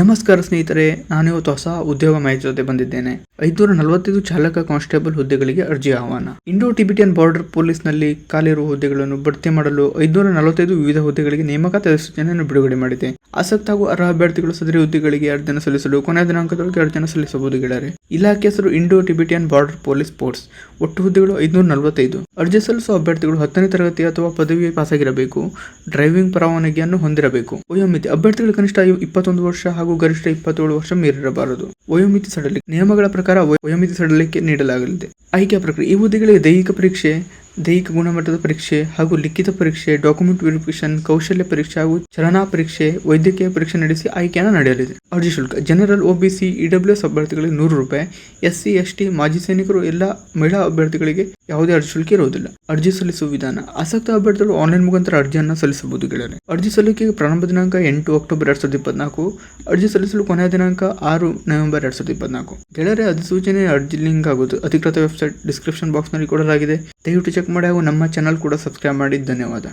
ನಮಸ್ಕಾರ ಸ್ನೇಹಿತರೆ ನಾನು ಇವತ್ತು ಹೊಸ ಉದ್ಯೋಗ ಮಾಹಿತಿ ಜೊತೆ ಬಂದಿದ್ದೇನೆ. ಐದುನೂರ ನಲವತ್ತೈದು ಚಾಲಕ ಕಾನ್ಸ್ಟೇಬಲ್ ಹುದ್ದೆಗಳಿಗೆ ಅರ್ಜಿ ಆಹ್ವಾನ. ಇಂಡೋ ಟಿಬಿಟಿಯನ್ ಬಾರ್ಡರ್ ಪೊಲೀಸ್ನಲ್ಲಿ ಖಾಲಿರುವ ಹುದ್ದೆಗಳನ್ನು ಭರ್ತಿ ಮಾಡಲು ಐದುನೂರ ನಲವತ್ತೈದು ವಿವಿಧ ಹುದ್ದೆಗಳಿಗೆ ನೇಮಕಾತಿ ಅಧಿಸೂಚನೆಯನ್ನು ಬಿಡುಗಡೆ ಮಾಡಿದೆ. ಆಸಕ್ತ ಹಾಗೂ ಅರ್ಹ ಅಭ್ಯರ್ಥಿಗಳು ಸದರಿ ಹುದ್ದೆಗಳಿಗೆ ಅರ್ಜಿಯನ್ನು ಸಲ್ಲಿಸಲು ಕೊನೆಯ ದಿನಾಂಕದೊಳಗೆ ಅರ್ಜಿಯನ್ನು ಸಲ್ಲಿಸಬಹುದು ಗೆಳೆಯರೆ. ಇಲಾಖೆ ಹೆಸರು Indo Tibetan border police force. ಒಟ್ಟು ಹುದ್ದೆಗಳು ಐದುನೂರ ನಲವತ್ತೈದು ಅರ್ಜಿ ಸಲ್ಲಿಸುವ ಅಭ್ಯರ್ಥಿಗಳು ಹತ್ತನೇ ತರಗತಿ ಅಥವಾ ಪದವಿ ಪಾಸಾಗಿರಬೇಕು. ಡ್ರೈವಿಂಗ್ ಪರವಾನಗಿಯನ್ನು ಹೊಂದಿರಬೇಕು. ವಯೋಮಿತಿ. ಅಭ್ಯರ್ಥಿಗಳು ಕನಿಷ್ಠ ಇಪ್ಪತ್ತೊಂದು ವರ್ಷ ಹಾಗೂ ಗರಿಷ್ಠ ಇಪ್ಪತ್ತೇಳು ವರ್ಷ ಮೀರಿರಬಾರದು. ವಯೋಮಿತಿ ಸಡಲಿಕೆ ನಿಯಮಗಳ ಪ್ರಕಾರ ವಯ- ವಯೋಮಿತಿ ಸಡಲಿಕೆ ನೀಡಲಾಗಲಿದೆ. ಆಯ್ಕೆ ಪ್ರಕ್ರಿಯೆ ಈ ಹುದ್ದೆಗಳಿಗೆ ದೈಹಿಕ ಪರೀಕ್ಷೆ ದೈಹಿಕ ಗುಣಮಟ್ಟದ ಪರೀಕ್ಷೆ ಹಾಗೂ ಲಿಖಿತ ಪರೀಕ್ಷೆ ಡಾಕ್ಯುಮೆಂಟ್ ವೆರಿಫಿಕೇಶನ್ ಕೌಶಲ್ಯ ಪರೀಕ್ಷೆ ಹಾಗೂ ಚಲನಾ ಪರೀಕ್ಷೆ, ವೈದ್ಯಕೀಯ ಪರೀಕ್ಷೆ ನಡೆಸಿ ಆಯ್ಕೆಯನ್ನು ನಡೆಯಲಿದೆ. ಅರ್ಜಿ ಶುಲ್ಕ. ಜನರಲ್ ಒಬಿಸಿ ಇಡಬ್ಲ್ಯೂಎಸ್ ಅಭ್ಯರ್ಥಿಗಳಿಗೆ ನೂರು ರೂಪಾಯಿ. ಎಸ್ ಸಿ ಎಸ್ ಟಿ ಮಾಜಿ ಸೈನಿಕರು, ಎಲ್ಲ ಮಹಿಳಾ ಅಭ್ಯರ್ಥಿಗಳಿಗೆ ಯಾವುದೇ ಅರ್ಜಿ ಶುಲ್ಕ ಇರುವುದಿಲ್ಲ. ಅರ್ಜಿ ಸಲ್ಲಿಸುವ ವಿಧಾನ. ಆಸಕ್ತ ಅಭ್ಯರ್ಥಿಗಳು ಆನ್ಲೈನ್ ಮುಖಾಂತರ ಅರ್ಜಿಯನ್ನು ಸಲ್ಲಿಸಬಹುದು ಗೆಳೆಯರೆ. ಅರ್ಜಿ ಸಲ್ಲಿಕೆಗೆ ಪ್ರಾರಂಭ ದಿನಾಂಕ ಎಂಟು ಅಕ್ಟೋಬರ್ ಎರಡ್ ಸಾವಿರದ ಇಪ್ಪತ್ನಾಲ್ಕು. ಅರ್ಜಿ ಸಲ್ಲಿಸಲು ಕೊನೆಯ ದಿನಾಂಕ ಆರು ನವೆಂಬರ್ ಎರಡ್ ಸಾವಿರದ ಇಪ್ಪತ್ನಾಲ್ಕು. ಗೆಳೆಯರೆ ಅಧಿಸೂಚನೆ ಅರ್ಜಿ ಲಿಂಕ್ ಹಾಗೂ ಅಧಿಕೃತ ವೆಬ್ಸೈಟ್ ಡಿಸ್ಕ್ರಿಪ್ಷನ್ ಬಾಕ್ಸ್ನಲ್ಲಿ ಕೊಡಲಾಗಿದೆ. ದಯವಿಟ್ಟು ಚೆಕ್ ಮಾಡಿ ಹಾಗೂ ನಮ್ಮ ಚಾನಲ್ ಕೂಡ ಸಬ್ಸ್ಕ್ರೈಬ್ ಮಾಡಿ. ಧನ್ಯವಾದ.